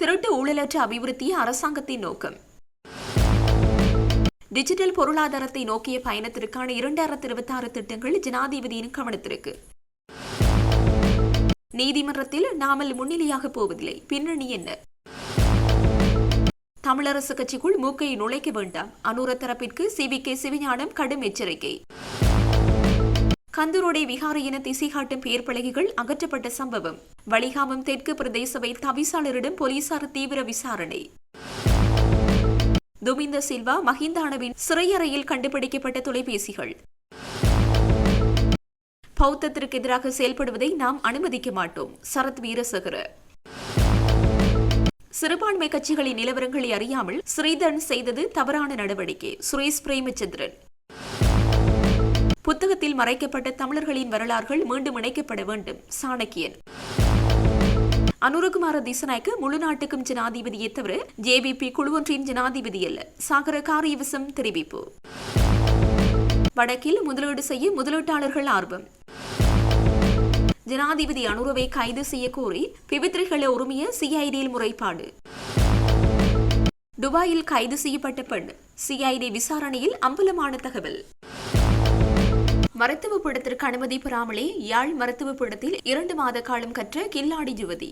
திருட்டு ஊழலற்ற அபிவிருத்தி அரசாங்கத்தின் நோக்கம். டிஜிட்டல் பொருளாதாரத்தை நோக்கிய பயணத்திற்கான இரண்டாயிரத்தி இருபத்தி ஆறு திட்டங்கள் ஜனாதிபதியின் கவனத்திற்கு. நீதிமன்றத்தில் நாமல் முன்னிலையாக போவதில்லை. பின்னணி என்ன? தமிழரசு கட்சிக்குள் மூக்கை நுழைக்க வேண்டாம். அனுர தரப்பிற்கு சிவி கே சிவஞானம் கடும் எச்சரிக்கை. கந்தரோடை விகாரையின திசை காட்டும் பெயர் பலகைகள் அகற்றப்பட்ட சம்பவம். வலிகாமம் தெற்கு பிரதேசவை தவிசாளரிடம் போலீசார் தீவிர விசாரணை. துமிந்த சில்வா மஹிந்தானவின் சிறையறையில் கண்டுபிடிக்கப்பட்ட தொலைபேசிகள். பௌத்தத்திற்கு எதிராக செயல்படுவதை நாம் அனுமதிக்க மாட்டோம். சரத் வீரசகர. சிறுபான்மை கட்சிகளின் நிலவரங்களை அறியாமல் ஸ்ரீதரன் செய்தது தவறான நடவடிக்கை. சுரேஷ் பிரேமச்சந்திரன். புத்தகத்தில் மறைக்கப்பட்ட தமிழர்களின் வரலாறுகள் மீண்டும் இணைக்கப்பட வேண்டும். சாணக்கியன். அனுரகுமார திசநாயக்க முழு நாட்டுக்கும் ஜனாதிபதியை தவிர ஜேபிபி குழுவொன்றின் ஜனாதிபதி அல்ல. சாகர காரியவசம் தெரிவிப்பு. வடக்கில் முதலீடு செய்ய முதலீட்டாளர்கள் ஆர்வம். ஜனாதிபதி அனுரவை கைது செய்ய கோரி பிபித்ரிகளை உரிமைய சிஐடியில் முறைப்பாடு. துபாயில் கைது செய்யப்பட்ட பெண். சிஐடி விசாரணையில் அம்பலமான தகவல். மருத்துவ பீடத்திற்கு அனுமதி பெறாமலே யாழ் மருத்துவ பீடத்தில் இரண்டு மாத காலம் கற்ற கில்லாடி யுவதி.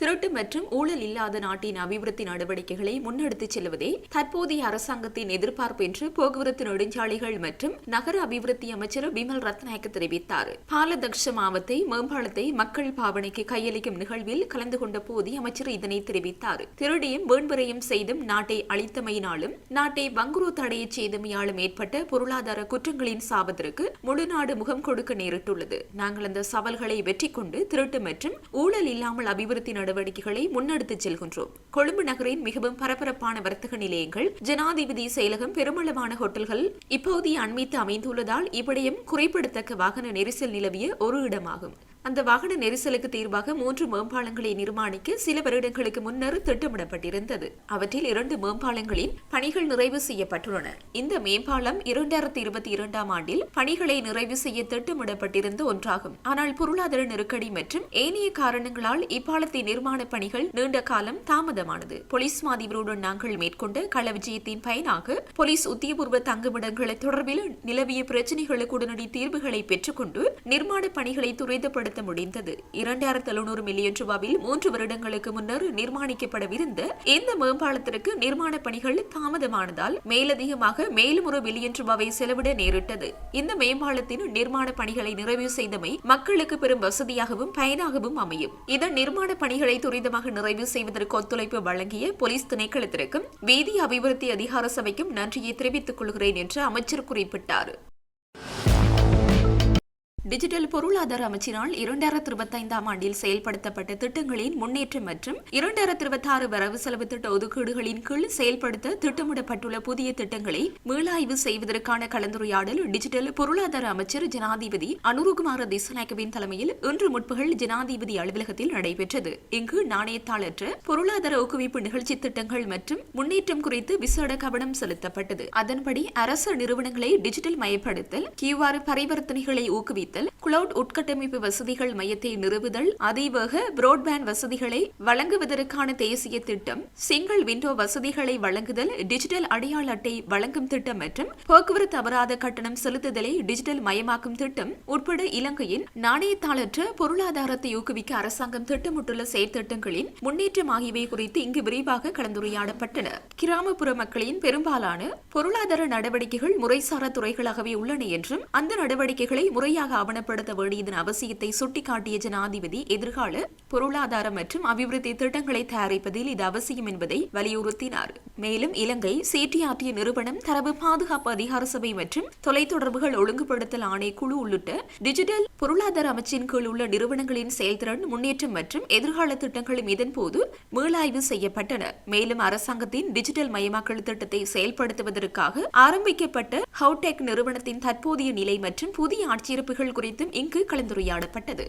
திருட்டு மற்றும் ஊழல் இல்லாத நாட்டின் அபிவிருத்தி நடவடிக்கைகளை முன்னெடுத்துச் செல்வதே தற்போதைய அரசாங்கத்தின் எதிர்பார்ப்பு என்று போக்குவரத்து நெடுஞ்சாலைகள் மற்றும் நகர அபிவிருத்தி அமைச்சர் பிமல் ரத்நாயக்க தெரிவித்தார். பாலதக்ஷ மாவத்தை மேம்பாலத்தை மக்கள் பாவனைக்கு கையளிக்கும் நிகழ்வில் கலந்து கொண்ட போது அமைச்சர் இதனை தெரிவித்தார். திருடியும் வேண்புறையும் செய்தும் நாட்டை அழித்தமையினாலும் நாட்டை வங்குரு தடையை செய்தமையாலும் ஏற்பட்ட பொருளாதார குற்றங்களின் சாபத்திற்கு முழு நாடு முகம் கொடுக்க நேரிட்டுள்ளது. நாங்கள் அந்த சவால்களை வெற்றி கொண்டு திருட்டு மற்றும் ஊழல் இல்லாமல் அபிவிருத்தி நடவடிக்கைகளை முன்னெடுத்துச் செல்கின்றோம். கொழும்பு நகரின் மிகவும் பரபரப்பான வர்த்தக நிலையங்கள் ஜனாதிபதி செயலகம் பெருமளவான ஹோட்டல்கள் இப்போதைய அண்மித்து அமைந்துள்ளதால் இவ்விடயம் குறிப்பிடத்தக்க வாகன நெரிசல் நிலவிய ஒரு இடமாகும். அந்த வாகன நெரிசலுக்கு தீர்வாக மூன்று மேம்பாலங்களை நிர்மாணிக்க சில வருடங்களுக்கு முன்னர் திட்டமிடப்பட்டிருந்தது. அவற்றில் இரண்டு மேம்பாலங்களின் பணிகள் நிறைவு செய்யப்பட்டுள்ளன. இந்த மேம்பாலம் இரண்டாயிரத்தி இருபத்தி இரண்டாம் ஆண்டில் பணிகளை நிறைவு செய்ய திட்டமிடப்பட்டிருந்த ஒன்றாகும். ஆனால் பொருளாதார நெருக்கடி மற்றும் ஏனைய காரணங்களால் இப்பாலத்தின் நிர்மாண பணிகள் நீண்ட காலம் தாமதமானது. போலீஸ் மாதிபருடன் நாங்கள் மேற்கொண்ட கள விஜயத்தின் பயனாக போலீஸ் உத்தியபூர்வ தங்குமிடங்களை தொடர்பில் நிலவிய பிரச்சினைகளுக்கு உடனடி தீர்வுகளை பெற்றுக்கொண்டு நிர்மாண பணிகளை துரிதப்படுத்த செயல்படுத்த முடிந்தது. இரண்டாயிரத்தி எழுநூறு மில்லியன் ரூபாவில் மூன்று வருடங்களுக்கு முன்னர் நிர்மாணிக்கப்படவிருந்த இந்த மேம்பாலத்திற்கு நிர்மாண பணிகள் தாமதமானதால் மேலதிகமாக மேலும் ஒரு பில்லியன் ரூபாவை செலவிட நேரிட்டது. இந்த மேம்பாலத்தின் நிர்மாண பணிகளை நிறைவு செய்தமை மக்களுக்கு பெரும் வசதியாகவும் பயனாகவும் அமையும். இதன் நிர்மாண பணிகளை துரிதமாக நிறைவு செய்வதற்கு ஒத்துழைப்பு வழங்கிய போலீஸ் திணைக்களத்திற்கும் வீதி அபிவிருத்தி அதிகார சபைக்கும் நன்றியை தெரிவித்துக் கொள்கிறேன் என்று அமைச்சர் குறிப்பிட்டார். டிஜிட்டல் பொருளாதார அமைச்சினால் இரண்டாயிரத்தி இருபத்தைந்தாம் ஆண்டில் செயல்படுத்தப்பட்ட திட்டங்களின் முன்னேற்றம் மற்றும் இரண்டாயிரத்தி இருபத்தி ஆறு வரவு செலவு திட்ட ஒதுக்கீடுகளின் கீழ் செயல்படுத்த திட்டமிடப்பட்டுள்ள புதிய திட்டங்களை மீளாய்வு செய்வதற்கான கலந்துரையாடல் டிஜிட்டல் பொருளாதார அமைச்சர் ஜனாதிபதி அனுருகுமார திசநாயக்கவின் தலைமையில் இன்று முற்பகல் ஜனாதிபதி அலுவலகத்தில் நடைபெற்றது. இங்கு நாணயத்தாளற்ற பொருளாதார ஊக்குவிப்பு நிகழ்ச்சி திட்டங்கள் மற்றும் முன்னேற்றம் குறித்து விசேட கவனம் செலுத்தப்பட்டது. அதன்படி அரசு நிறுவனங்களை டிஜிட்டல் மயப்படுத்தல் கியூஆர் பரிவர்த்தனைகளை ஊக்குவித்து அதிகரித்தல் கிளவுட் உட்கட்டமைப்பு வசதிகள் மையத்தை நிறுவுதல் அதிவேக புரோட்பேண்ட் வசதிகளை வழங்குவதற்கான தேசிய திட்டம் சிங்கிள் விண்டோ வசதிகளை வழங்குதல் டிஜிட்டல் அடையாள அட்டை வழங்கும் திட்டம் மற்றும் போக்குவரத்து அபராத கட்டணம் செலுத்துதலை டிஜிட்டல் மயமாக்கும் திட்டம் உட்பட இலங்கையின் நாணயத்தாளற்ற பொருளாதாரத்தை ஊக்குவிக்க அரசாங்கம் திட்டமிட்டுள்ள செயற்திட்டங்களின் முன்னேற்றம் ஆகியவை குறித்து இங்கு விரிவாக கலந்துரையாடப்பட்டன. கிராமப்புற மக்களின் பெரும்பாலான பொருளாதார நடவடிக்கைகள் முறைசாரா துறைகளாகவே உள்ளன என்றும் அந்த நடவடிக்கைகளை முறையாக ஆவணப்படுத்த வேண்டியதன் அவசியத்தை சுட்டிக்காட்டிய ஜனாதிபதி எதிர்கால பொருளாதார மற்றும் அபிவிருத்தி திட்டங்களை தயாரிப்பதில் இது அவசியம் என்பதை வலியுறுத்தினார். மேலும் இலங்கை சேற்றியாற்றிய நிறுவனம் தரவு பாதுகாப்பு அதிகார சபை மற்றும் தொலைத்தொடர்புகள் ஒழுங்குபடுத்தல் ஆணைக்குழு உள்ளிட்ட டிஜிட்டல் பொருளாதார அமைச்சின் கீழ் உள்ள நிறுவனங்களின் செயல்திறன் முன்னேற்றம் மற்றும் எதிர்கால திட்டங்களும் இதன்போது மீளாய்வு செய்யப்பட்டன. மேலும் அரசாங்கத்தின் டிஜிட்டல் மயமாக்கல் திட்டத்தை செயல்படுத்துவதற்காக ஆரம்பிக்கப்பட்ட ஹவுடெக் நிறுவனத்தின் தற்போதைய நிலை மற்றும் புதிய ஆட்சியிருப்புகள் குறித்தும் இங்கு கலந்துரையாடப்பட்டது.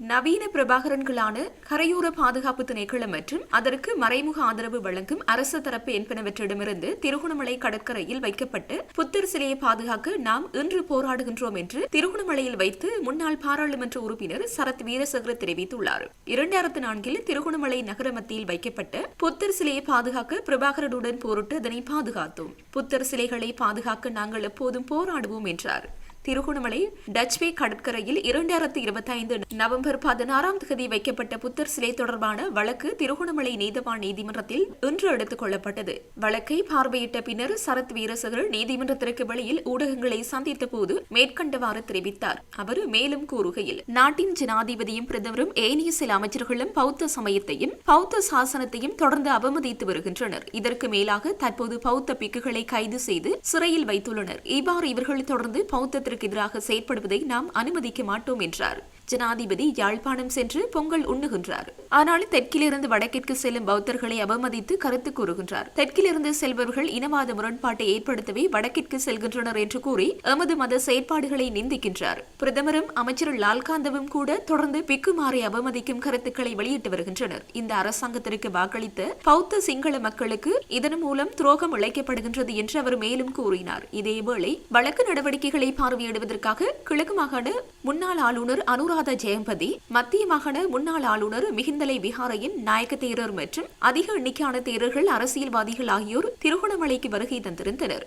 நவீன பிரபாகரன்களான கரையோர பாதுகாப்பு திணைக்களம் மற்றும் அதற்கு மறைமுக ஆதரவு வழங்கும் அரசு தரப்பு என்பனவற்றிடமிருந்து திருகோணமலை கடற்கரையில் வைக்கப்பட்டு புத்தர் சிலையை பாதுகாக்க நாம் இன்று போராடுகின்றோம் என்று திருகோணமலையில் வைத்து முன்னாள் பாராளுமன்ற உறுப்பினர் சரத் வீரசகர தெரிவித்துள்ளார். இரண்டாயிரத்து நான்கில் திருகோணமலை நகர மத்தியில் வைக்கப்பட்ட புத்தர் சிலையை பாதுகாக்க பிரபாகரனுடன் போரிட்டு அதனை பாதுகாத்தோம். புத்தர் சிலைகளை பாதுகாக்க நாங்கள் எப்போதும் போராடுவோம் என்றார். திருகோணமலை டச்வே கடற்கரையில் இரண்டாயிரத்தி இருபத்தி ஐந்து நவம்பர் பதினாறாம் தேதி வைக்கப்பட்ட புத்தர் சிலை தொடர்பான வழக்கு திருகோணமலை நீதவான் நீதிமன்றத்தில் இன்று எடுத்துக் கொள்ளப்பட்டது. வழக்கை பார்வையிட்ட பின்னர் சரத் வீரசகர் நீதிமன்றத்திற்கு வெளியில் ஊடகங்களை சந்தித்த போது மேற்கண்டவாறு தெரிவித்தார். அவர் மேலும் கூறுகையில் நாட்டின் ஜனாதிபதியும் பிரதமரும் ஏனைய சில அமைச்சர்களும் பௌத்த சமயத்தையும் பௌத்த சாசனத்தையும் தொடர்ந்து அவமதித்து வருகின்றனர். இதற்கு மேலாக தற்போது பௌத்த பிக்குகளை கைது செய்து சிறையில் வைத்துள்ளனர். இவ்வாறு இவர்கள் தொடர்ந்து பௌத்தத்திற்கு எதிராக செயற்படுவதை நாம் அனுமதிக்க மாட்டோம் என்றார். ஜனாதிபதி யாழ்ப்பாணம் சென்று பொங்கல் உண்ணுகின்றார். ஆனாலும் தெற்கிலிருந்து வடக்கிற்கு செல்லும் பௌத்தர்களை அவமதித்து கருத்து கூறுகின்றார். தெற்கிலிருந்து செல்பவர்கள் இனவாத முரண்பாட்டை ஏற்படுத்தவே வடக்கிற்கு செல்கின்றனர் என்று கூறி எமது மத செயற்பாடுகளை நிந்திக்கின்றார். பிரதமரும் அமைச்சர் லால்காந்தவும் கூட தொடர்ந்து பிக்குமாறை அவமதிக்கும் கருத்துக்களை வெளியிட்டு வருகின்றனர். இந்த அரசாங்கத்திற்கு வாக்களித்த பௌத்த சிங்கள மக்களுக்கு இதன் மூலம் துரோகம் இழைக்கப்படுகின்றது என்று அவர் மேலும் கூறினார். இதேவேளை வழக்கு நடவடிக்கைகளை பார்வையிடுவதற்காக கிழக்கு மாகாண முன்னாள் ஆளுநர் அனுரா அனுராதா ஜெயம்பதி மத்திய மாகாண முன்னாள் ஆளுநர் மிகிந்தலை விஹாரையின் நாயக்க தேரர் மற்றும் அதிக எண்ணிக்கையான தேரர்கள் அரசியல்வாதிகள் ஆகியோர் திருகோணமலைக்கு வருகை தந்திருந்தனர்.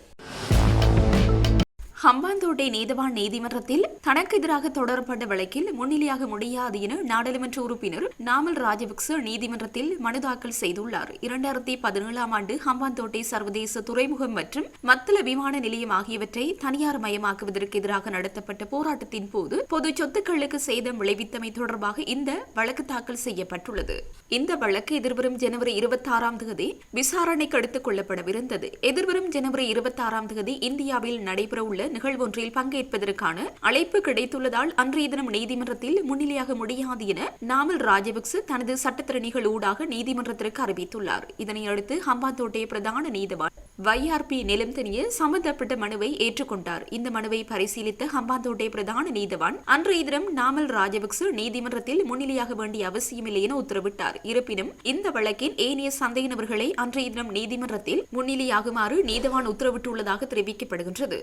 ஹம்பாந்தோட்டை நீதவான் நீதிமன்றத்தில் தனக்கு எதிராக தொடரப்பட்ட வழக்கில் முன்னிலையாக முடியாது என நாடாளுமன்ற உறுப்பினர் நாமல் ராஜபக்ச நீதிமன்றத்தில் மனு தாக்கல் செய்துள்ளார். இரண்டாயிரத்தி பதினேழாம் ஆண்டு ஹம்பாந்தோட்டை சர்வதேச துறைமுகம் மற்றும் மத்தள விமான நிலையம் ஆகியவற்றை தனியார் மயமாக்குவதற்கு எதிராக நடத்தப்பட்ட போராட்டத்தின் போது பொது சொத்துக்களுக்கு சேதம் விளைவித்தமை தொடர்பாக இந்த வழக்கு தாக்கல் செய்யப்பட்டுள்ளது. இந்த வழக்கு எதிர்வரும் ஜனவரி இருபத்தி ஆறாம் தேதி விசாரணைக்கு எடுத்துக் கொள்ளப்படவிருந்தது. எதிர்வரும் ஜனவரி இருபத்தி ஆறாம் தேதி இந்தியாவில் நடைபெறவுள்ள நிகழ்வொன்றில் பங்கேற்பதற்கான அழைப்பு கிடைத்துள்ளதால் அன்றைய தினம் நீதிமன்றத்தில் முன்னிலையாக முடியாது என நாமல் ராஜபக்ச தனது சட்டத்திறனிகள் ஊடாக நீதிமன்றத்திற்கு அறிவித்துள்ளார். இதனையடுத்து ஹம்பாந்தோட்டை பிரதான நீதிவான் வைஆர்பி நிலம் தனிய சம்பந்தப்பட்ட மனுவை ஏற்றுக்கொண்டார். இந்த மனுவை பரிசீலித்த ஹம்பாந்தோட்டை பிரதான நீதிவான் அன்றைய தினம் நாமல் ராஜபக்ச நீதிமன்றத்தில் முன்னிலையாக வேண்டிய அவசியமில்லை என உத்தரவிட்டார். இருப்பினும் இந்த வழக்கின் ஏனைய சந்தேக நபர்களை அன்றைய தினம் நீதிமன்றத்தில் முன்னிலையாகுமாறு நீதிவான் உத்தரவிட்டுள்ளதாக தெரிவிக்கப்படுகின்றது.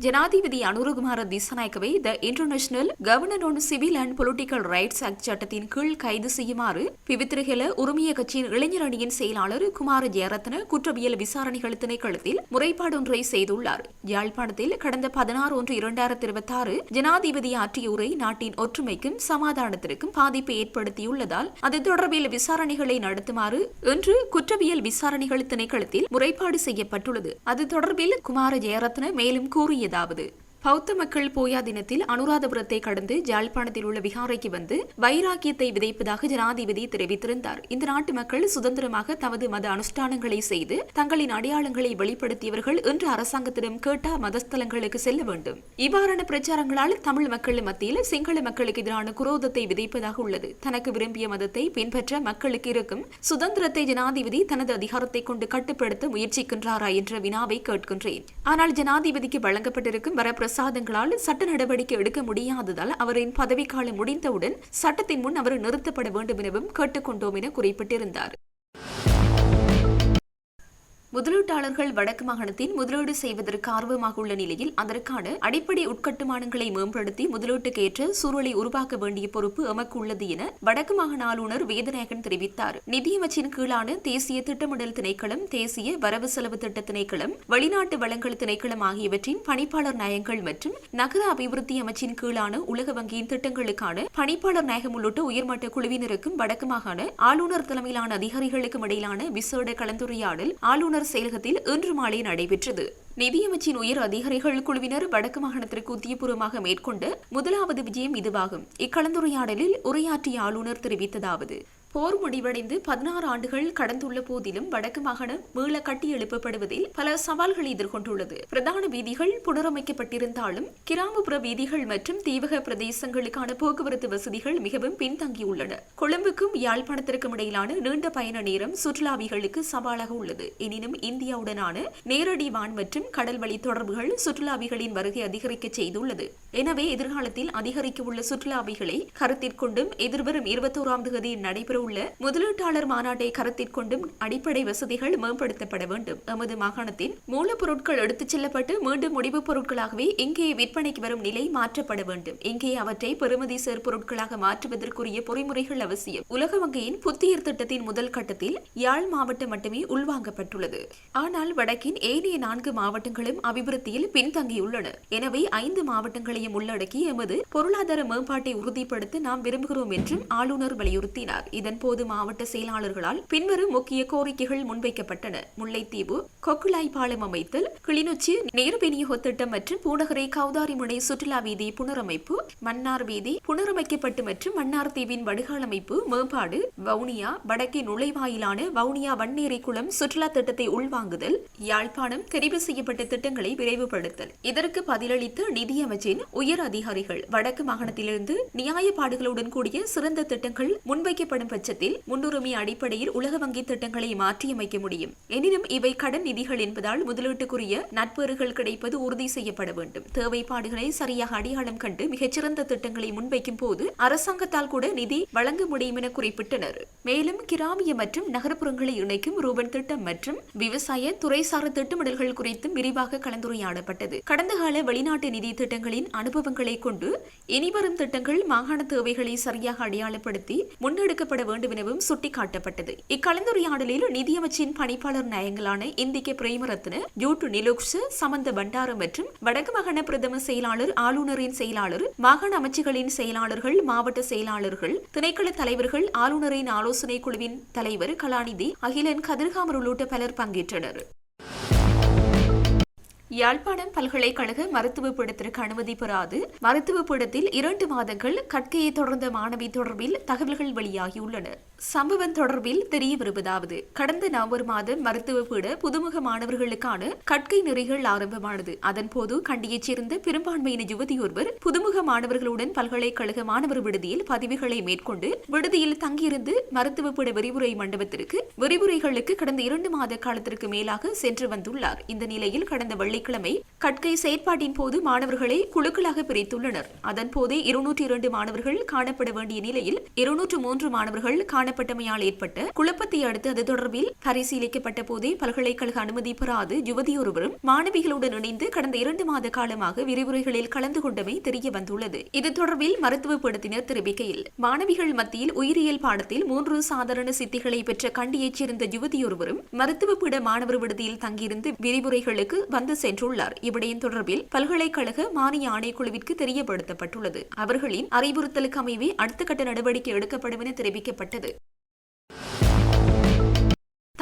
ஜனாதிபதி Anurakumara திசநாயக்கவை the international covenant on civil and political rights act சட்டத்தின் கீழ் கைது செய்யுமாறு பிவித்திரகல உரிமைய கட்சியின் இளைஞர் அணியின் செயலாளர் குமார ஜெயரத்ன குற்றவியல் விசாரணைகள் திணைக்களத்தில் முறைப்பாடு ஒன்றை செய்துள்ளார். யாழ்ப்பாணத்தில் கடந்த பதினாறு ஒன்று இரண்டாயிரத்தி இருபத்தி ஆறு ஜனாதிபதி ஆற்றிய உரை நாட்டின் ஒற்றுமைக்கும் சமாதானத்திற்கும் பாதிப்பை ஏற்படுத்தியுள்ளதால் அது தொடர்பில் விசாரணைகளை நடத்துமாறு இன்று குற்றவியல் விசாரணைகள் திணைக்களத்தில் முறைப்பாடு செய்யப்பட்டுள்ளது. அது தொடர்பில் குமார ஜெயரத்ன மேலும் கூறிய ஏதாவது. பௌத்த மக்கள் போயா தினத்தில் அனுராதபுரத்தை கடந்து ஜாழ்ப்பாணத்தில் உள்ள விகாரைக்கு வந்து வைராக்கியத்தை விதைப்பதாக ஜனாதிபதி தெரிவித்திருந்தார். இந்த நாட்டு மக்கள் சுதந்திரமாக தமது மத அனுஷ்டானங்களை செய்து தங்களின் அடையாளங்களை வெளிப்படுத்தியவர்கள் இன்று அரசாங்கத்திடம் கேட்டா மதஸ்தலங்களுக்கு செல்ல வேண்டும். இவ்வாறான பிரச்சாரங்களால் தமிழ் மக்கள் மத்தியில் சிங்கள மக்களுக்கு எதிரான குரோதத்தை விதைப்பதாக உள்ளது. தனக்கு விரும்பிய மதத்தை பின்பற்ற மக்களுக்கு இருக்கும் சுதந்திரத்தை ஜனாதிபதி தனது அதிகாரத்தை கொண்டு கட்டுப்படுத்த முயற்சிக்கின்றாரா என்ற வினாவை கேட்கின்றேன். ஆனால் ஜனாதிபதிக்கு வழங்கப்பட்டிருக்கும் வரப்பிரச பிரசாதங்களால் சட்ட நடவடிக்கை எடுக்க முடியாததால் அவரின் பதவிக்காலம் முடிந்தவுடன் சட்டத்தின் முன் அவர் நிறுத்தப்பட வேண்டும் எனவும் கேட்டுக்கொண்டோம் என குறிப்பிட்டிருந்தார். முதலீட்டாளர்கள் வடக்கு மாகாணத்தில் முதலீடு செய்வதற்கு ஆர்வமாக உள்ள நிலையில் அதற்கான அடிப்படை உட்கட்டுமானங்களை மேம்படுத்தி முதலீட்டுக்கு ஏற்ற சூழலை உருவாக்க வேண்டிய பொறுப்பு எமக்கு உள்ளது என வடக்கு மாகாண ஆளுநர் வேதநாயகன் தெரிவித்தார். நிதியமைச்சின் கீழான தேசிய திட்டமிடல் திணைக்களம் தேசிய வரவு செலவு திட்ட திணைக்களம் வெளிநாட்டு வளங்கள் திணைக்களம் ஆகியவற்றின் பணிப்பாளர் நயங்கள் மற்றும் நகர அபிவிருத்தி அமைச்சின் கீழான உலக வங்கியின் திட்டங்களுக்கான பணிப்பாளர் நாயகம் உள்ளிட்ட உயர்மட்ட குழுவினருக்கும் வடக்கு மாகாண ஆளுநர் தலைமையிலான அதிகாரிகளுக்கும் இடையிலான விசேட கலந்துரையாடல் ஆளுநர் ஆளுநர் செயலகத்தில் இன்று மாலை நடைபெற்றது. நிதியமைச்சின் உயர் அதிகாரிகள் குழுவினர் வடக்கு மாகாணத்திற்கு உத்தியபூர்வமாக மேற்கொண்ட முதலாவது விஜயம் இதுவாகும். இக்கலந்துரையாடலில் உரையாற்றிய ஆளுநர் தெரிவித்ததாவது போர் முடிவடைந்து பதினாறு ஆண்டுகள் கடந்துள்ள போதிலும் வடக்கு மாகாணம் மீள கட்டி எழுப்பப்படுவதில் பல சவால்களை எதிர்கொண்டுள்ளது. பிரதான வீதிகள் புனரமைக்கப்பட்டிருந்தாலும் கிராமப்புற வீதிகள் மற்றும் தீவக பிரதேசங்களுக்கான போக்குவரத்து வசதிகள் மிகவும் பின்தங்கியுள்ளன. கொழும்புக்கும் யாழ்ப்பாணத்திற்கும் இடையிலான நீண்ட பயண நேரம் சுற்றுலாவிகளுக்கு சவாலாக உள்ளது. எனினும் இந்தியாவுடனான நேரடி வான் மற்றும் கடல் வழி தொடர்புகள் சுற்றுலாவிகளின் வருகை அதிகரிக்க செய்துள்ளது. எனவே எதிர்காலத்தில் அதிகரிக்கவுள்ள சுற்றுலாவிகளை கருத்திற்கொண்டும் எதிர்வரும் இருபத்தோராம் தேதி நடைபெறவுள்ள முதலீட்டாளர் மாநாட்டை கருத்திற்கொண்டும் அடிப்படை வசதிகள் மேம்படுத்தப்பட வேண்டும். எமது மாகாணத்தின் மூலப்பொருட்கள் எடுத்துச் செல்லப்பட்டு மீண்டும் முடிவுப் பொருட்களாகவே இங்கே விற்பனைக்கு வரும் நிலை மாற்றப்பட வேண்டும். இங்கே அவற்றை பெறுமதி சேர் பொருட்களாக மாற்றுவதற்குரிய பொறிமுறைகள் அவசியம். உலக வங்கியின் புத்தியர் திட்டத்தின் முதல் கட்டத்தில் யாழ் மாவட்டம் மட்டுமே உள்வாங்கப்பட்டுள்ளது. ஆனால் வடக்கின் ஏனைய நான்கு மாவட்டங்களும் அபிவிருத்தியில் பின்தங்கியுள்ளன. எனவே ஐந்து மாவட்டங்களையும் உள்ளடக்கி எமது பொருளாதார மேம்பாட்டை உறுதிப்படுத்த நாம் விரும்புகிறோம் என்றும் ஆளுநர் வலியுறுத்தினார். இதன்போது மாவட்ட செயலாளர்களால் பின்வரும் முக்கிய கோரிக்கைகள் முன்வைக்கப்பட்டன. முல்லைத்தீவு கொக்குளாய் பாலம் அமைத்தல் கிளிநொச்சி நீர் விநியோக திட்டம் மற்றும் பூநகரை கௌதாரிமுனை சுற்றுலா வீதி புனரமைப்பு மன்னார் வீதி புனரமைக்கப்பட்டு மற்றும் மன்னார் தீவின் வடிகால் அமைப்பு மேம்பாடு வவுனியா வடக்கே நுழைவாயிலான வவுனியா வன்னேரி குளம் சுற்றுலா திட்டத்தை உள்வாங்குதல் யாழ்ப்பாணம் தெரிவு செய்யப்பட்ட திட்டங்களை விரைவுபடுத்தல். இதற்கு பதிலளித்த நிதியமைச்சின் உயர் அதிகாரிகள் வடக்கு மாகாணத்திலிருந்து நியாயப்பாடுகளுடன் கூடிய சிறந்த திட்டங்கள் முன்வைக்கப்படும் பட்சத்தில் முன்னுரிமை அடிப்படையில் உலக வங்கி திட்டங்களை மாற்றியமைக்க முடியும். எனினும் இவை கடன் நிதிகள் என்பதால் முதலீட்டுக்குரிய நட்பேறுகள் கிடைப்பது உறுதி செய்யப்பட வேண்டும். தேவைப்பாடுகளை சரியாக அடையாளம் கண்டு மிகச்சிறந்த திட்டங்களை முன்வைக்கும் போது அரசாங்கத்தால் கூட நிதி வழங்க முடியும் என குறிப்பிட்டனர். மேலும் கிராமிய மற்றும் நகர்ப்புறங்களை இணைக்கும் ரூபன் திட்டம் மற்றும் விவசாய துறைசார் திட்டமிடல்கள் குறித்தும் விரிவாக கலந்துரையாடப்பட்டது. கடந்த கால வெளிநாட்டு நிதி திட்டங்களின் அனுபவங்களை கொண்டு இனிவரும் திட்டங்கள் மாகாண தேவைகளை சரியாக அடையாளப்படுத்தி முன்னெடுக்கப்பட வேண்டும் எனவும் சுட்டிக்காட்டப்பட்டது. இக்கலந்துரையாடலில் நிதியமைச்சின் பணிப்பாளர் நயங்களான இந்திக்க பிரேமரத்ன ஜூட்டு நிலோக்ஷ சமந்த பண்டார மற்றும் வடக்கு மாகாண பிரதம செயலாளர் ஆளுநரின் செயலாளர் மாகாண அமைச்சுகளின் செயலாளர்கள் மாவட்ட செயலாளர்கள் திணைக்கள தலைவர்கள் ஆளுநரின் ஆலோசனை குழுவின் தலைவர் கலாநிதி அகிலன் கதிர்காமர் உள்ளிட்ட பலர் பங்கேற்றனர். யாழ்ப்பாணம் பல்கலைக்கழக மருத்துவ பீடத்திற்கு அனுமதி பெறாது. மருத்துவ பீடத்தில் இரண்டு மாதங்கள் கற்கையை தொடர்ந்த மாணவி தொடர்பில் தகவல்கள் வெளியாகியுள்ளன. சம்பவம் தொடர்பில் தெரிய வருவதாவது கடந்த நவம்பர் மாதம் மருத்துவ பீட புதுமுக மாணவர்களுக்கான கற்கை நெறிகள் ஆரம்பமானது. அதன்போது கண்டியைச் சேர்ந்த பெரும்பான்மையின யுவதி ஒருவர் புதுமுக மாணவர்களுடன் பல்கலைக்கழக மாணவர் விடுதியில் பதிவுகளை மேற்கொண்டு விடுதியில் தங்கியிருந்து மருத்துவ பீட விரிவுரை மண்டபத்திற்கு விரிவுரைகளுக்கு கடந்த இரண்டு மாத காலத்திற்கு மேலாக சென்று வந்துள்ளார். இந்த நிலையில் கடந்த வெள்ளிக்கிழமை கட்கை செயற்பாட்டின் போது மாணவர்களை குழுக்களாக பிரித்துள்ளனர். அதன் போதே இருநூற்றி இரண்டு மாணவர்கள் காணப்பட வேண்டிய நிலையில் இருநூற்று மூன்று மாணவர்கள் காணப்பட்டமையால் ஏற்பட்ட குழப்பத்தை அடுத்து அது தொடர்பில் பரிசீலிக்கப்பட்ட போதே பல்கலைக்கழக அனுமதி பெறாது யுவதியொருவரும் மாணவிகளுடன் இணைந்து கடந்த இரண்டு மாத காலமாக விரிவுரைகளில் கலந்து கொண்டமை தெரிய வந்துள்ளது. இது தொடர்பில் மருத்துவ படுத்தினர் தெரிவிக்கையில் மாணவிகள் மத்தியில் உயிரியல் பாடத்தில் மூன்று சாதாரண சித்திகளை பெற்ற கண்டியைச் சேர்ந்த யுவதியொருவரும் மருத்துவ பீட மாணவர் விடுதியில் தங்கியிருந்து விரிவுரைகளுக்கு வந்து சென்றுள்ளார். இவ்விடயம் தொடர்பில் பல்கலைக்கழக மானிய ஆணைக்குழுவிற்கு தெரியப்படுத்தப்பட்டுள்ளது. அவர்களின் அறிவுறுத்தலுக்கு அமைவே அடுத்த கட்ட நடவடிக்கை எடுக்கப்படும் என தெரிவிக்கப்பட்டது.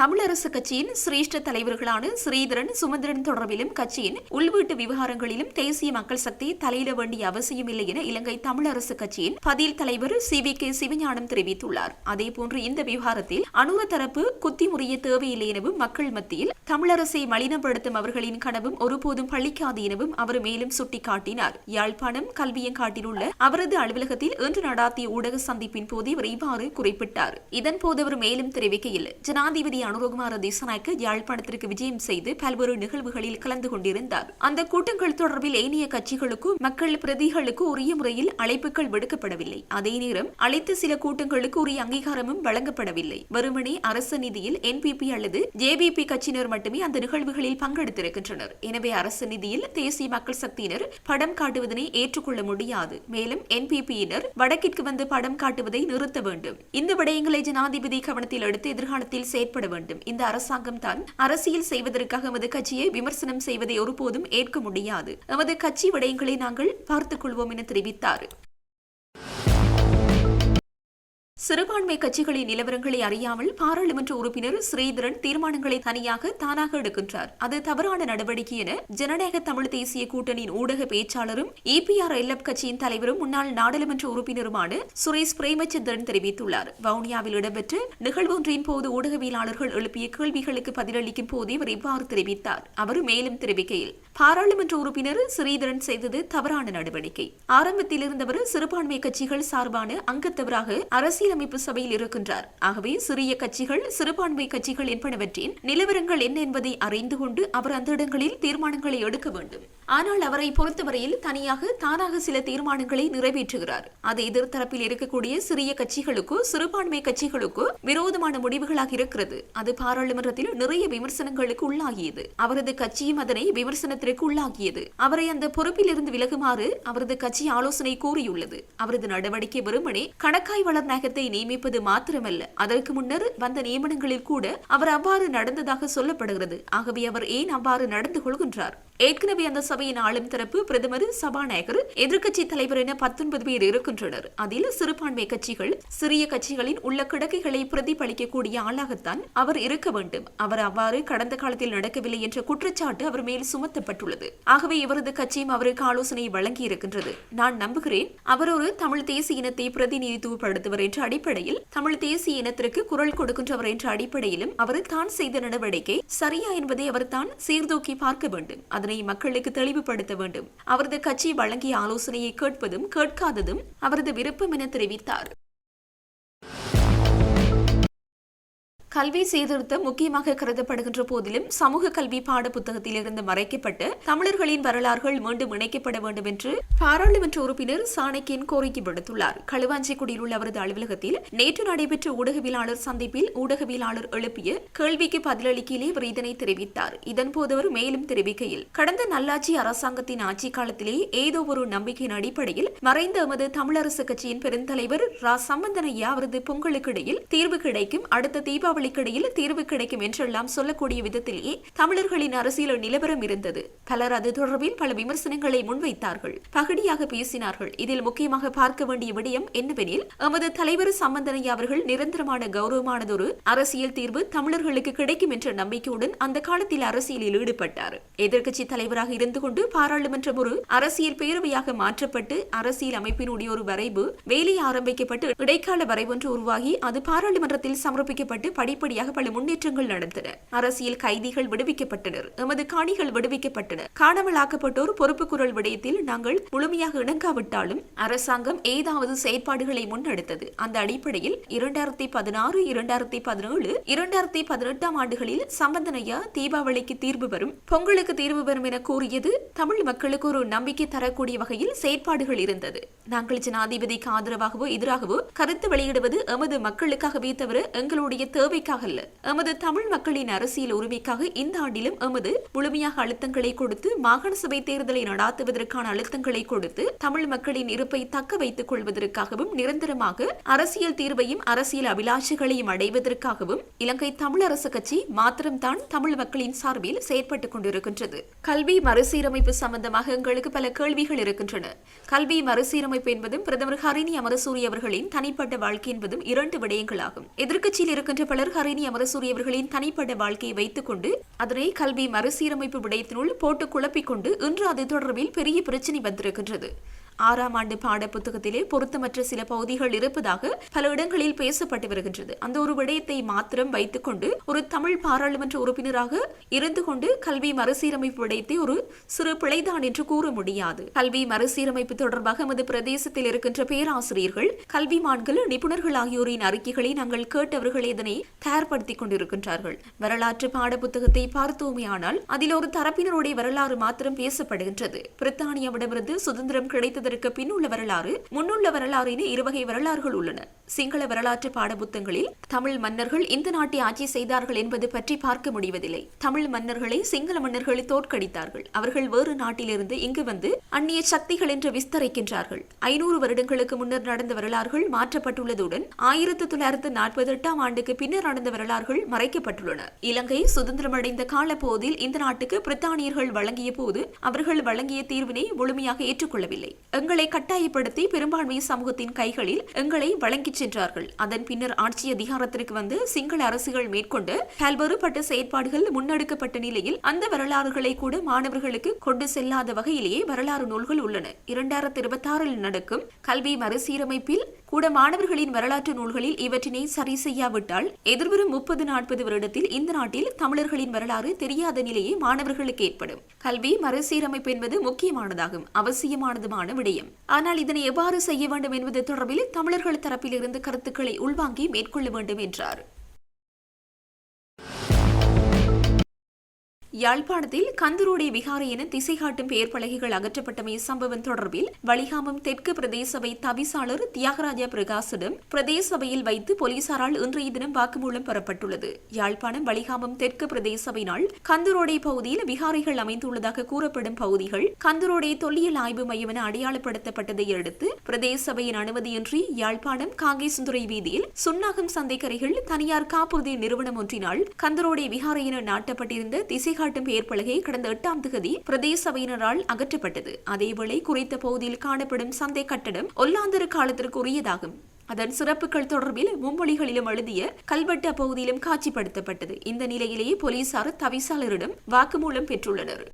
தமிழரசு கட்சியின் சிரேஷ்ட தலைவர்களான ஸ்ரீதரன் சுமந்திரன் தொடர்பிலும் கட்சியின் உள்வீட்டு விவகாரங்களிலும் தேசிய மக்கள் சக்தி தலையிட வேண்டிய அவசியம் இல்லை என இலங்கை தமிழரசு கட்சியின் பதில் தலைவர் சி. வி. கே. சிவஞானம் தெரிவித்துள்ளார். அதேபோன்று இந்த விவகாரத்தில் அனுர தரப்பு குத்தி முறிய தேவையில்லை எனவும் மக்கள் மத்தியில் தமிழரசை மலினப்படுத்தும் அவர்களின் கனவும் ஒருபோதும் பழிக்காது எனவும் அவர் மேலும் சுட்டிக்காட்டினார். யாழ்ப்பாணம் கல்வியங்காட்டில் உள்ள அவரது அலுவலகத்தில் இன்று நடாத்திய ஊடக சந்திப்பின் போது இவர் இவ்வாறு குறிப்பிட்டார். இதன்போது அவர் மேலும் தெரிவிக்கையில் ஜனாதிபதி அனுரகுமார திசநாயக்க யாழ்ப்பாணத்திற்கு விஜயம் செய்து பல்வேறு நிகழ்வுகளில் கலந்து கொண்டிருந்தார். அந்த கூட்டங்கள் தொடர்பில் ஏனைய கட்சிகளுக்கு மக்கள் பிரதிகளுக்கு உரிய முறையில் அழைப்புகள் விடுக்கப்படவில்லை. அதே நேரம் அழைத்த சில கூட்டங்களுக்கு உரிய அங்கீகாரமும் வழங்கப்படவில்லை. வெறுமனே அரசு நிதியில் என்பிபி அல்லது ஜேபிபி கட்சியினர் மட்டுமே அந்த நிகழ்வுகளில் பங்கெடுத்திருக்கின்றனர். எனவே அரசு நிதியில் தேசிய மக்கள் சக்தியினர் படம் காட்டுவதனை ஏற்றுக்கொள்ள முடியாது. மேலும் என்பிபியினர் வடக்கிற்கு வந்து படம் காட்டுவதை நிறுத்த வேண்டும். இந்த விடயங்களை ஜனாதிபதி கவனத்தில் எடுத்து எதிர்காலத்தில் செயற்பட வேண்டும் இந்த அரசாங்கம் தான் அரசியல் செய்வதற்காக எமது கட்சியை விமர்சனம் செய்வதை ஒருபோதும் ஏற்க முடியாது. எமது கட்சி விடயங்களை நாங்கள் பார்த்துக் கொள்வோம் என தெரிவித்தார். சிறுபான்மை கட்சிகளின் நிலவரங்களை அறியாமல் பாராளுமன்ற உறுப்பினர் ஸ்ரீதரன் தீர்மானங்களை தனியாக தானாக எடுக்கின்றார். அது தவறான நடவடிக்கை என ஜனநாயக தமிழ் தேசிய கூட்டணியின் ஊடக பேச்சாளரும் இபிஆர் எல்எப் கட்சியின் தலைவரும் முன்னாள் நாடாளுமன்ற உறுப்பினருமான சுரேஷ் பிரேமச்சந்திரன் தெரிவித்துள்ளார். வவுனியாவில் இடம்பெற்ற நிகழ்வொன்றின் போது ஊடகவியலாளர்கள் எழுப்பிய கேள்விகளுக்கு பதிலளிக்கும் போதே அவர் இவ்வாறு தெரிவித்தார். அவர் மேலும் தெரிவிக்கையில் பாராளுமன்ற உறுப்பினர் ஸ்ரீதரன் செய்தது தவறான நடவடிக்கை. ஆரம்பத்தில் இருந்தவர் சிறுபான்மை கட்சிகள் சார்பான அங்கத்தவராக அரசியலமைப்பு சபையில் இருக்கின்றார். ஆகவே சிறிய கட்சிகள் சிறுபான்மை கட்சிகள் என்பனவற்றின் நிலவரங்கள் என்ன என்பதை அறிந்து கொண்டு அவர் அந்த இடங்களில் தீர்மானங்களை எடுக்க வேண்டும். ஆனால் அவரை பொறுத்தவரையில் தனியாக தானாக சில தீர்மானங்களை நிறைவேற்றுகிறார். அது எதிர்த்தரப்பில் இருக்கக்கூடிய சிறிய கட்சிகளுக்கோ சிறுபான்மை கட்சிகளுக்கோ விரோதமான முடிவுகளாக இருக்கிறது. அது பாராளுமன்றத்தில் நிறைய விமர்சனங்களுக்கு உள்ளாகியது. அவரது கட்சியும் அதனை விமர்சனத்திற்கு உள்ளாகியது அவரை அந்த பொறுப்பில் இருந்து விலகுமாறு அவரது கட்சி ஆலோசனை கூறியுள்ளது. அவரது நடவடிக்கை வெறுமனே கணக்காய்வாளர் நாயகத்தை நியமிப்பது மாத்திரமல்ல. அதற்கு முன்னர் வந்த நியமனங்களில் கூட அவர் அவ்வாறு நடந்ததாக சொல்லப்படுகிறது. ஆகவே அவர் ஏன் அவ்வாறு நடந்து கொள்கின்றார்? ஏற்கனவே அந்த சபையின் ஆளும் தரப்பு பிரதமர் சபாநாயகர் எதிர்க்கட்சி தலைவர் என பத்தொன்பது பேர் இருக்கின்றனர். அதில் சிறுபான்மை கட்சிகள் சிறிய கட்சிகளின் உள்ள கிடக்கைகளை பிரதிபலிக்கக்கூடிய ஆளாகத்தான் அவர் இருக்க வேண்டும். அவர் அவ்வாறு கடந்த காலத்தில் நடக்கவில்லை என்ற குற்றச்சாட்டு அவர் மேல் சுமத்தப்பட்டுள்ளது. ஆகவே இவரது கட்சியும் அவருக்கு ஆலோசனை வழங்கி இருக்கின்றது நான் நம்புகிறேன் அவர் ஒரு தமிழ் தேசிய இனத்தை பிரதிநிதித்துவப்படுத்துவர் என்று அடிப்படையில் தமிழ் தேசிய இனத்திற்கு குரல் கொடுக்கின்றவர் என்ற அடிப்படையிலும் அவர் தான் செய்த நடவடிக்கை சரியா என்பதை அவர் தான் சீர்தூக்கி பார்க்க வேண்டும். அதனை மக்களுக்கு தெளிவுபடுத்த வேண்டும். அவரது கட்சி வழங்கிய ஆலோசனையை கேட்பதும் கேட்காததும் அவரது விருப்பம் என தெரிவித்தார். கல்வி சீர்திருத்தம் முக்கியமாக கருதப்படுகின்ற போதிலும் சமூக கல்வி பாட புத்தகத்தில் இருந்து மறைக்கப்பட்ட தமிழர்களின் வரலாறுகள் மீண்டும் இணைக்கப்பட வேண்டும் என்று பாராளுமன்ற உறுப்பினர் சாணக்கியன் கோரிக்கை விடுத்துள்ளார். களுவாஞ்சிக்குடியில் உள்ள அவரது அலுவலகத்தில் நேற்று நடைபெற்ற ஊடகவியலாளர் சந்திப்பில் ஊடகவியலாளர் எழுப்பிய கேள்விக்கு பதிலளிக்கையிலே அவர் இதனை தெரிவித்தார். இதன்போது அவர் மேலும் தெரிவிக்கையில் கடந்த நல்லாட்சி அரசாங்கத்தின் ஆட்சி காலத்திலே ஏதோ ஒரு நம்பிக்கையின் அடிப்படையில் மறைந்த எமது தமிழரசு கட்சியின் பெருந்தலைவர் ரா. சம்பந்தனையா அவரது பொங்கலுக்கு இடையில் தீர்வு கிடைக்கும். அடுத்த தீபாவளி தீபாவளிக்கிடையில் தீர்வு கிடைக்கும் என்றெல்லாம் சொல்லக்கூடிய விதத்திலேயே தமிழர்களின் அரசியல் நிலவரம் இருந்தது. பலர் அது தொடர்பில் பல விமர்சனங்களை முன்வைத்தார்கள். பகடியாக பேசினார்கள். இதில் முக்கியமாக பார்க்க வேண்டிய விடயம் என்னவெனில் எமது தலைவர் சம்பந்தனையா அவர்கள் நிரந்தரமான கௌரவமானதொரு அரசியல் தீர்வு தமிழர்களுக்கு கிடைக்கும் என்ற நம்பிக்கையுடன் அந்த காலத்தில் அரசியலில் ஈடுபட்டார். எதிர்க்கட்சி தலைவராக இருந்து கொண்டு பாராளுமன்றம் ஒரு அரசியல் பேரவையாக மாற்றப்பட்டு அரசியல் அமைப்பினுடைய ஒரு வரைவு வேலை ஆரம்பிக்கப்பட்டு இடைக்கால வரைவொன்று உருவாகி அது பாராளுமன்றத்தில் சமர்ப்பிக்கப்பட்டு படி படிப்படியாக பல முன்னேற்றங்கள் நடந்தன. அரசியல் கைதிகள் விடுவிக்கப்பட்டனர். எமது காணிகள் விடுவிக்கப்பட்டன. காணாமலாக்கப்பட்டோர் பொறுப்பு குரல் விடயத்தில் நாங்கள் முழுமையாக இணங்காவிட்டாலும் அரசாங்கம் ஏதாவது செயற்பாடுகளை முன்னெடுத்தது. அந்த அடிப்படையில் இரண்டாயிரத்தி பதினாறு இரண்டாயிரத்தி பதினேழு இரண்டாயிரத்தி பதினெட்டாம் ஆண்டுகளில் சம்பந்தனையா தீபாவளிக்கு தீர்வு வரும். பொங்கலுக்கு தீர்வு வரும் என கூறியது தமிழ் மக்களுக்கு ஒரு நம்பிக்கை தரக்கூடிய வகையில் செயற்பாடுகள் இருந்தது. நாங்கள் ஜனாதிபதிக்கு ஆதரவாகவோ எதிராகவோ கருத்து வெளியிடுவது எமது மக்களுக்காகவே தவிர எங்களுடைய தேவைக்காக அல்ல. எமது தமிழ் மக்களின் அரசியல் உரிமைக்காக இந்த ஆண்டிலும் எமது முழுமையாக அழுத்தங்களை கொடுத்து மாகாண சபை தேர்தலை நடாத்துவதற்கான அழுத்தங்களை கொடுத்து தமிழ் மக்களின் இருப்பை தக்க வைத்துக் கொள்வதற்காகவும் நிரந்தரமாக அரசியல் தீர்வையும் அரசியல் அபிலாஷைகளையும் அடைவதற்காகவும் இலங்கை தமிழரசு கட்சி மாத்திரம்தான் தமிழ் மக்களின் சார்பில் செயற்பட்டுக் கொண்டிருக்கின்றது. கல்வி மறுசீரமைப்பு சம்பந்தமாக எங்களுக்கு பல கேள்விகள் இருக்கின்றன. கல்வி மறுசீரமைப்பு என்பதும் பிரதமர் ஹரிணி அமரசூரி அவர்களின் தனிப்பட்ட வாழ்க்கை என்பதும் இரண்டு விடயங்களாகும். எதிர்க்கட்சியில் இருக்கின்ற பலர் ஹரிணி அமரசூரி அவர்களின் தனிப்பட்ட வாழ்க்கையை வைத்துக் கொண்டு அதனை கல்வி மறுசீரமைப்பு விடயத்தினுள் போட்டு குழப்பிக் கொண்டு இன்று அது தொடர்பில் பெரிய பிரச்சினை வந்திருக்கின்றது. ஆறாம் ஆண்டு பாட புத்தகத்திலே பொருத்தமற்ற சில பகுதிகள் இருப்பதாக பல இடங்களில் பேசப்பட்டு வருகின்றது. அந்த ஒரு விடயத்தை மாத்திரம் வைத்துக் கொண்டு ஒரு தமிழ் பாராளுமன்ற உறுப்பினராக இருந்து கொண்டு கல்வி மறுசீரமைப்பு விடயத்தை ஒரு சிறு பிழைதான் என்று கூற முடியாது. கல்வி மறுசீரமைப்பு தொடர்பாக எமது பிரதேசத்தில் இருக்கின்ற பேராசிரியர்கள் கல்விமான்கள் நிபுணர்கள் ஆகியோரின் அறிக்கைகளை நாங்கள் கேட்டவர்கள் இதனை தயார்படுத்திக் கொண்டிருக்கின்றார்கள். வரலாற்று பாட புத்தகத்தை பார்த்தோமே ஆனால் அதில் ஒரு தரப்பினருடைய வரலாறு மாத்திரம் பேசப்படுகின்றது. பிரித்தானியாவிடமிருந்து சுதந்திரம் கிடைத்தது என்பதற்கு பின்னுள்ள வரலாறு முன்னுள்ள வரலாறு என இருவகை வரலாறுகள் உள்ளன. சிங்கள வரலாற்று பாடபுத்தங்களில் தமிழ் மன்னர்கள் இந்த நாட்டை ஆட்சி செய்தார்கள் என்பது பற்றி பார்க்க முடிவதில்லை. தமிழ் மன்னர்களை சிங்கள மன்னர்களை தோற்கடித்தார்கள். அவர்கள் வேறு நாட்டிலிருந்து இங்கு வந்து அந்நிய சக்திகள் என்று விஸ்தரிக்கின்றார்கள். ஐநூறு வருடங்களுக்கு முன்னர் நடந்த வரலாறுகள் மாற்றப்பட்டுள்ளதுடன் ஆயிரத்தி தொள்ளாயிரத்து நாற்பத்தி எட்டாம் ஆண்டுக்கு பின்னர் நடந்த வரலாறுகள் மறைக்கப்பட்டுள்ளன. இலங்கை சுதந்திரமடைந்த காலப்போதில் இந்த நாட்டுக்கு பிரித்தானியர்கள் வழங்கிய போது அவர்கள் வழங்கிய தீர்வினை முழுமையாக ஏற்றுக்கொள்ளவில்லை. எங்களை கட்டாயப்படுத்தி பெரும்பான்மை சமூகத்தின் கைகளில் எங்களை வழங்கிச் சென்றார்கள். அதன் பின்னர் ஆட்சி அதிகாரத்திற்கு வந்து சிங்கள அரசுகள் மேற்கொண்டு பல்வேறுபட்ட செயற்பாடுகள் முன்னெடுக்கப்பட்ட நிலையில் அந்த வரலாறுகளை கூட மாணவர்களுக்கு கொண்டு செல்லாத வகையிலேயே வரலாறு நூல்கள் உள்ளன. இரண்டாயிரத்தி இருபத்தி ஆறில் நடக்கும் கல்வி மறுசீரமைப்பில் கூட மாணவர்களின் வரலாற்று நூல்களில் இவற்றினை சரி செய்யாவிட்டால் எதிர்வரும் முப்பது நாற்பது வருடத்தில் இந்த நாட்டில் தமிழர்களின் வரலாறு தெரியாத நிலையே மாணவர்களுக்கு ஏற்படும். கல்வி மறுசீரமைப்பு என்பது முக்கியமானதாகும் அவசியமானதுமான முடியும். ஆனால் இதனை எவ்வாறு செய்ய வேண்டும் என்பது தொடர்பில் தமிழர்கள் தரப்பிலிருந்து கருத்துக்களை உள்வாங்கி மேற்கொள்ள வேண்டும் என்றார். யாழ்ப்பாணத்தில் கந்தரோடை விகாரை என திசை காட்டும் பெயர் பலகைகள் அகற்றப்பட்டமை சம்பவம் தொடர்பில் வலிகாமம் தெற்கு பிரதேச சபை தவிசாளர் தியாகராஜா பிரகாசிடம் பிரதேச சபையில் வைத்து போலீசாரால் இன்றைய தினம் வாக்குமூலம் பெறப்பட்டுள்ளது. யாழ்ப்பாணம் வலிகாமம் தெற்கு பிரதேச சபையினால் கந்தரோடை பகுதியில் விகாரைகள் அமைந்துள்ளதாக கூறப்படும் பகுதிகள் கந்தரோடை தொல்லியல் ஆய்வு மையம் என அடையாளப்படுத்தப்பட்டதை அடுத்து பிரதேச சபையின் அனுமதியின்றி யாழ்ப்பாணம் காங்கேசுந்துறை வீதியில் சுன்னாகம் சந்தைக்கரைகள் தனியார் காப்புறுதி நிறுவனம் ஒன்றினால் கந்தரோடை விகாரை என நாட்டப்பட்டிருந்த திசைகள் வழிகாட்டும் பெயர்ப்பலகை கடந்த எட்டாம் தேதி பிரதேச சபையினரால் அகற்றப்பட்டது. அதேவேளை குறித்த பகுதியில் காணப்படும் சந்தை கட்டடம் ஒல்லாந்தர காலத்திற்கு உரியதாகும் அதன் சிறப்புகள் தொடர்பில் மும்மொழிகளிலும் எழுதிய கல்வெட்டு அப்பகுதியிலும் காட்சிப்படுத்தப்பட்டது. இந்த நிலையிலேயே போலீசார் தவிசாளரிடம் வாக்குமூலம் பெற்றுள்ளனர்.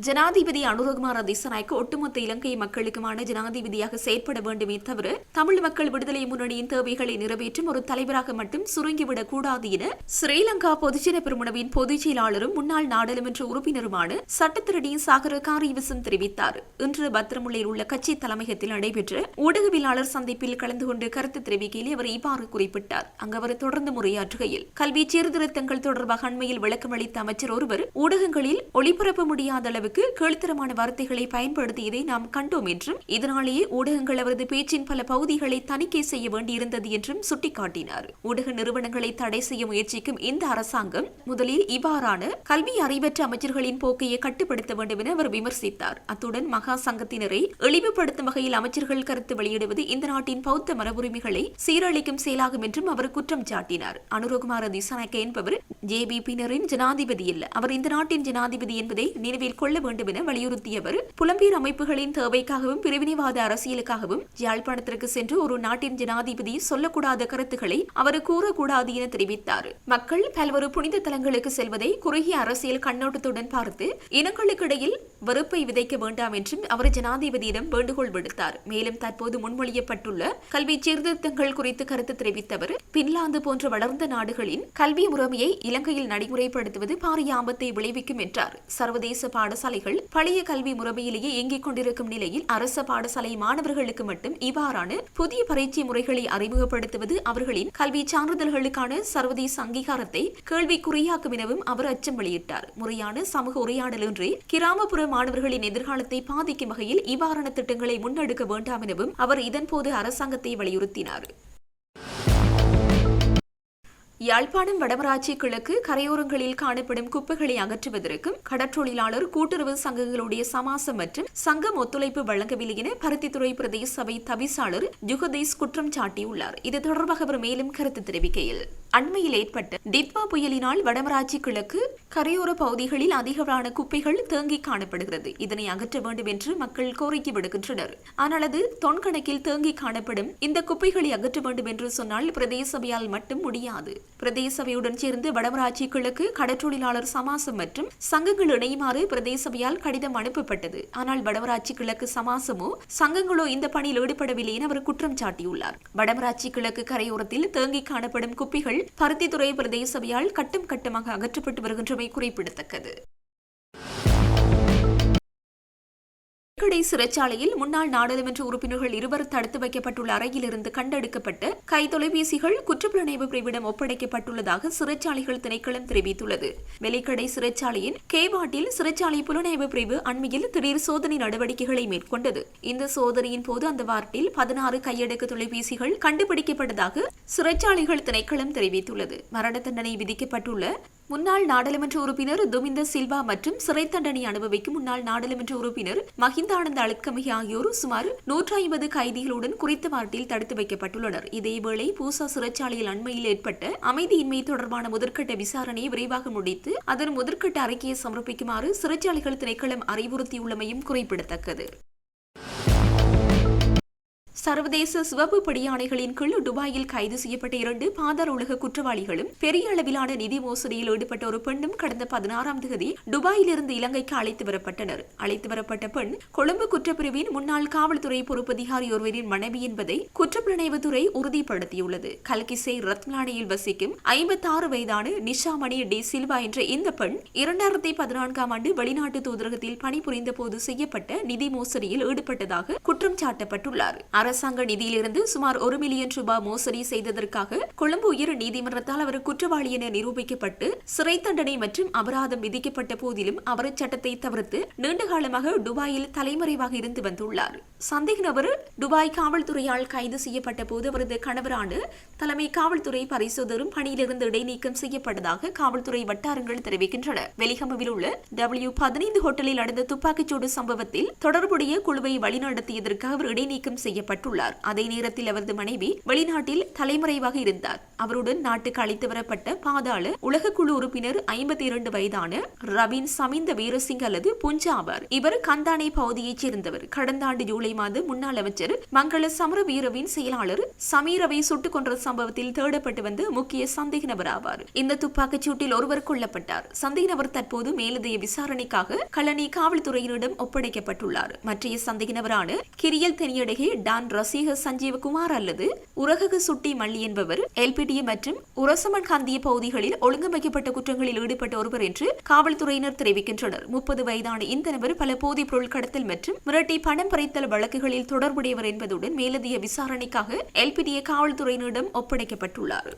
ஜனாதிபதி அனுரகுமார திசநாயக்க ஒட்டுமொத்த இலங்கை மக்களுக்குமான ஜனாதிபதியாக செயற்பட வேண்டுமே தவிர தமிழ் மக்கள் விடுதலை முன்னணியின் தேவைகளை நிறைவேற்றும் ஒரு தலைவராக மட்டும் சுருங்கிவிடக் கூடாது என ஸ்ரீலங்கா பொதுஜன பெருமுனவின் பொதுச் செயலாளரும் முன்னாள் நாடாளுமன்ற உறுப்பினருமான சட்டத்திரடி சாகர காரியவசம் தெரிவித்தார். இன்று பத்திரமுல்லையில் உள்ள கட்சி தலைமையகத்தில் நடைபெற்ற ஊடகவியலாளர் சந்திப்பில் கலந்து கொண்டு கருத்து தெரிவிக்கையில் அவர் இவ்வாறு குறிப்பிட்டார். அங்கு அவர் தொடர்ந்து முறையாற்றுகையில் கல்வி சீர்திருத்தங்கள் தொடர்பாக அண்மையில் விளக்கமளித்த அமைச்சர் ஒருவர் ஊடகங்களில் ஒளிபரப்ப முடியாத அளவுக்கு கீழ்த்தரமான வார்த்தைகளை பயன்படுத்தியதை நாம் கண்டோம் என்றும் இதனாலேயே ஊடகங்கள் அவரது பேச்சின் பல பகுதிகளை தணிக்கை செய்ய வேண்டியிருந்தது என்றும் சுட்டிக்காட்டினார். ஊடக நிறுவனங்களை தடை செய்ய முயற்சிக்கும் இந்த அரசாங்கம் முதலில் இவ்வாறான கல்வி அறிவற்ற அமைச்சர்களின் போக்கையை கட்டுப்படுத்த வேண்டும் என அவர் விமர்சித்தார். அத்துடன் மகா சங்கத்தினரை இழிவுபடுத்தும் வகையில் அமைச்சர்கள் கருத்து வெளியிடுவது இந்த நாட்டின் பௌத்த மரபுரிமைகளை சீரழிக்கும் செயலாகும் என்றும் அவர் குற்றம் சாட்டினார். அனுரகுமார திசானக்க என்பவர் ஜேபிபியினரின் ஜனாதிபதி அல்ல. அவர் இந்த நாட்டின் ஜனாதிபதி என்பதை நினைவில் கொள்ள வேண்டும் என வலியுறுத்திய அவர் புலம்பெயர் அமைப்புகளின் தேவைக்காகவும் பிரிவினைவாத அரசியலுக்காகவும் யாழ்ப்பாணத்திற்கு சென்று ஒரு நாட்டின் ஜனாதிபதி சொல்லக்கூடாத கருத்துக்களை அவர் கூறக்கூடாது என தெரிவித்தார். மக்கள் பல்வேறு புனித தலங்களுக்கு செல்வதை குறுகிய அரசியல் கண்ணோட்டத்துடன் பார்த்து இனங்களுக்கிடையில் வெறுப்பை விதைக்க வேண்டாம் என்றும் அவர் ஜனாதிபதியிடம் வேண்டுகோள் விடுத்தார். மேலும் தற்போது முன்மொழியப்பட்டுள்ள கல்வி சீர்திருத்தங்கள் குறித்து கருத்து தெரிவித்த அவர் பின்லாந்து போன்ற வளர்ந்த நாடுகளின் கல்வி முறைமையை இலங்கையில் நடைமுறைப்படுத்துவது பாரிய ஆபத்தை விளைவிக்கும் என்றார். சர்வதேச பாட பாடசாலைகள் பழைய கல்வி முறைமையிலேயே இயங்கிக் கொண்டிருக்கும் நிலையில் அரச பாடசாலை மாணவர்களுக்கு மட்டும் இவ்வாறான புதிய பரீட்சை முறைகளை அறிமுகப்படுத்துவது அவர்களின் கல்வி சான்றிதழ்களுக்கான சர்வதேச அங்கீகாரத்தை கேள்விக்குறியாக்கும் எனவும் அவர் அச்சம் வெளியிட்டார். முறையான சமூக உரையாடலின்றி கிராமப்புற மாணவர்களின் எதிர்காலத்தை பாதிக்கும் வகையில் இவ்வாறான திட்டங்களை முன்னெடுக்க வேண்டாம் எனவும் அவர் இதன்போது அரசாங்கத்தை வலியுறுத்தினார். யாழ்ப்பாணம் வடமராட்சி கிழக்கு கரையோரங்களில் காணப்படும் குப்பைகளை அகற்றுவதற்கும் கடற்றொழிலாளர் கூட்டுறவு சங்கங்களுடைய சமாசம் மற்றும் சங்கம் ஒத்துழைப்பு வழங்கவில்லை என பருத்தித்துறை பிரதேச சபை தவிசாளர் ஜுகதீஸ் குற்றம் சாட்டியுள்ளார். இது தொடர்பாக அவர் மேலும் கருத்து தெரிவிக்கையில் அண்மையில் ஏற்பட்ட டிட்வா புயலினால் வடமராட்சி கிழக்கு கரையோர பகுதிகளில் அதிகமான குப்பைகள் தேங்கி காணப்படுகிறது. இதனை அகற்ற வேண்டும் என்று மக்கள் கோரிக்கை விடுக்கின்றனர். ஆனால் அது தொன்கணக்கில் தேங்கி காணப்படும். இந்த குப்பைகளை அகற்ற வேண்டும் என்று சொன்னால் பிரதேச சபையால் மட்டும் முடியாது. பிரதேசபையுடன் சேர்ந்து வடமராட்சி கிழக்கு கடற்றொழிலாளர் சமாசம் மற்றும் சங்கங்கள் இணையுமாறு பிரதேச சபையால் கடிதம் அனுப்பப்பட்டது. ஆனால் வடமராட்சி கிழக்கு சமாசமோ சங்கங்களோ இந்த பணியில் ஈடுபடவில்லை என அவர் குற்றம் சாட்டியுள்ளார். வடமராட்சி கிழக்கு கரையோரத்தில் தேங்கி காணப்படும் குப்பிகள் பருத்தித்துறை பிரதேச சபையால் கட்டம் கட்டமாக அகற்றப்பட்டு வருகின்றமை குறிப்பிடத்தக்கது. கடை சிறைச்சாலையில் முன்னாள் நாடாளுமன்ற உறுப்பினர்கள் இருவர் தடுத்து வைக்கப்பட்டுள்ள அறையிலிருந்து கண்டெடுக்கப்பட்டு கை தொலைபேசிகள் குற்றப்புலனாய்வு பிரிவிடம் ஒப்படைக்கப்பட்டுள்ளதாக சிறைச்சாலைகள் திணைக்களம் தெரிவித்துள்ளது. வெலிக்கடை சிறைச்சாலையின் கேவாட்டில் சிறைச்சாலை புலனாய்வு பிரிவு அண்மையில் திடீர் சோதனை நடவடிக்கைகளை மேற்கொண்டது. இந்த சோதனையின் போது அந்த வார்டில் பதினாறு கையடக்கு தொலைபேசிகள் கண்டுபிடிக்கப்பட்டதாக சிறைச்சாலைகள் திணைக்களம் தெரிவித்துள்ளது. மரண தண்டனை விதிக்கப்பட்டுள்ள முன்னாள் நாடாளுமன்ற உறுப்பினர் துமிந்த சில்வா மற்றும் சிறை தண்டனை அனுபவிக்கும் முன்னாள் நாடாளுமன்ற உறுப்பினர் மஹிந்தானந்த அழுத்கமகி ஆகியோர் சுமார் நூற்றி ஐம்பது கைதிகளுடன் குறித்த வார்டில் தடுத்து வைக்கப்பட்டுள்ளனர். இதேவேளை பூசா சிறைச்சாலையில் அண்மையில் ஏற்பட்ட அமைதியின்மை தொடர்பான முதற்கட்ட விசாரணையை விரைவாக முடித்து அதன் முதற்கட்ட அறிக்கையை சமர்ப்பிக்குமாறு சிறைச்சாலைகள் திணைக்களம் அறிவுறுத்தியுள்ளமையும் குறிப்பிடத்தக்கது. சர்வதேச சிவப்பு படியானைகளின் கீழ் துபாயில் கைது செய்யப்பட்ட இரண்டு பாதர் உலக குற்றவாளிகளும் பெரிய அளவிலான நிதி மோசடியில் ஈடுபட்ட ஒரு பெண்ணும் கடந்த பதினாறாம் தேதி துபாயிலிருந்து இலங்கைக்கு அழைத்து வரப்பட்டனர். அழைத்து வரப்பட்ட பெண் கொழும்பு குற்றப்பிரிவின் முன்னாள் காவல்துறை பொறுப்பதிகாரி ஒருவரின் மனைவி என்பதை குற்றப்புலனாய்வுத்துறை உறுதிப்படுத்தியுள்ளது. கல்கிசை ரத்னானியில் வசிக்கும் ஐம்பத்தாறு வயதான நிஷாமணி டி சில்வா என்ற இந்த பெண் இரண்டாயிரத்தி பதினான்காம் ஆண்டு வெளிநாட்டு தூதரகத்தில் பணிபுரிந்த போது செய்யப்பட்ட நிதி மோசடியில் ஈடுபட்டதாக குற்றம் சாட்டப்பட்டுள்ளார். அரசாங்க நிதியிலிருந்து சுமார் ஒரு மில்லியன் ரூபாய் மோசடி செய்ததற்காக கொழும்பு உயர் நீதிமன்றத்தால் அவர் குற்றவாளி என நிரூபிக்கப்பட்டு சிறை தண்டனை மற்றும் அபராதம் விதிக்கப்பட்ட போதிலும் அவர் சட்டத்தை தவிர்த்து நீண்ட காலமாக துபாயில் தலைமறைவாக இருந்து வந்துள்ளார். சந்தேக நபர் துபாய் காவல்துறையால் கைது செய்யப்பட்ட போது அவரது கணவரான தலைமை காவல்துறை பரிசோதரும் பணியிலிருந்து இடைநீக்கம் செய்யப்பட்டதாக காவல்துறை வட்டாரங்கள் தெரிவிக்கின்றன. வெலிகமவில் உள்ள டபிள்யூ பதினைந்து ஹோட்டலில் நடந்த துப்பாக்கிச்சூடு சம்பவத்தில் தொடர்புடைய குழுவை வழிநடத்தியதற்காக அவர் இடைநீக்கம் பெற்றுள்ளார் அதே நேரத்தில் அவரது மனைவி வெளிநாட்டில் தலைமறைவாக இருந்தார். அவருடன் நாட்டுக்கு அழைத்து வரப்பட்ட பாதாள உலக குழு உறுப்பினர் ஐம்பத்தி இரண்டு வயதான ரவீன் சமிந்த வீரசிங் அல்லது புஞ்சா ஆவார். இவர் கந்தானை பகுதியைச் சேர்ந்தவர். கடந்த ஆண்டு ஜூலை மாதம் முன்னாள் அமைச்சர் மங்கள சமரவீரவின் செயலாளர் சமீரவை சுட்டுக் கொன்ற சம்பவத்தில் தேடப்பட்டு வந்த முக்கிய சந்தேக நபர் ஆவார். இந்த துப்பாக்கிச் சூட்டில் ஒருவர் கொல்லப்பட்டார். சந்தேக நபர் தற்போது மேலதிக விசாரணைக்காக கழனி காவல்துறையினரிடம் ஒப்படைக்கப்பட்டுள்ளார். மற்றைய சந்தேக நபரான கிரியல் தெனியடகே டான் ரசிக சஞ்சீவகுமார் அல்லது உரகக சுட்டி மல்லி என்பவர் எல்பிடிஏ மற்றும் உரசமன் காந்திய பகுதிகளில் ஒழுங்கமைக்கப்பட்ட குற்றங்களில் ஈடுபட்ட ஒருவர் என்று காவல்துறையினர் தெரிவிக்கின்றனர். முப்பது வயதான இந்த நபர் பல போதைப் பொருள் கடத்தல் மற்றும் மிரட்டி பணம் பறித்தல் வழக்குகளில் தொடர்புடையவர் என்பதுடன் மேலதிக விசாரணைக்காக எல்பிடிஏ காவல்துறையினரிடம் ஒப்படைக்கப்பட்டுள்ளார்.